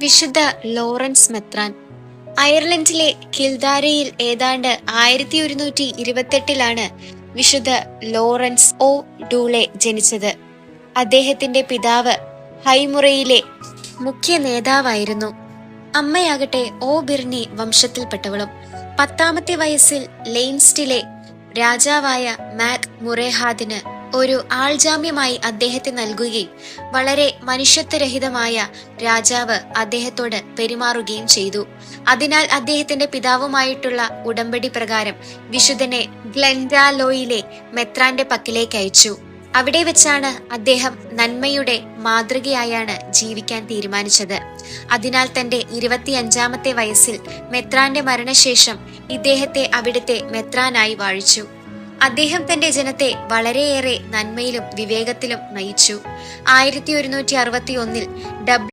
വിശുദ്ധ ലോറൻസ് മെത്രാൻ. അയർലൻഡിലെ കിൽദാരയിൽ ഏതാണ്ട് ആയിരത്തി ഒരുന്നൂറ്റി ഇരുപത്തെട്ടിലാണ് വിശുദ്ധ ലോറൻസ് ഓ ഡൂളെ ജനിച്ചത്. അദ്ദേഹത്തിന്റെ പിതാവ് ഹൈമുറയിലെ മുഖ്യ നേതാവായിരുന്നു. അമ്മയാകട്ടെ ഓ ബിർണി വംശത്തിൽപ്പെട്ടവളും. പത്താമത്തെ വയസ്സിൽ ലെയിൻസ്റ്റിലെ രാജാവായ മാക് മുറേഹാദിന് ഒരു ആൾജാമ്യമായി അദ്ദേഹത്തെ നൽകുകയും വളരെ മനുഷ്യത്വരഹിതമായ രാജാവ് അദ്ദേഹത്തോട് പെരുമാറുകയും ചെയ്തു. അതിനാൽ അദ്ദേഹത്തിന്റെ പിതാവുമായിട്ടുള്ള ഉടമ്പടി പ്രകാരം വിശുദ്ധനെ ഗ്ലെൻഡാലോയിലെ മെത്രാന്റെ പക്കിലേക്ക് അയച്ചു. അവിടെ വെച്ചാണ് അദ്ദേഹം നന്മയുടെ മാതൃകയായാണ് ജീവിക്കാൻ തീരുമാനിച്ചത്. അതിനാൽ തന്റെ ഇരുപത്തിയഞ്ചാമത്തെ വയസ്സിൽ മെത്രാന്റെ മരണശേഷം ഇദ്ദേഹത്തെ അവിടുത്തെ മെത്രാനായി വാഴിച്ചു. അദ്ദേഹം തന്റെ ജനത്തെ വളരെയേറെ നന്മയിലും വിവേകത്തിലും നയിച്ചു. ആയിരത്തി ഒരുന്നൂറ്റി അറുപത്തി ഒന്നിൽ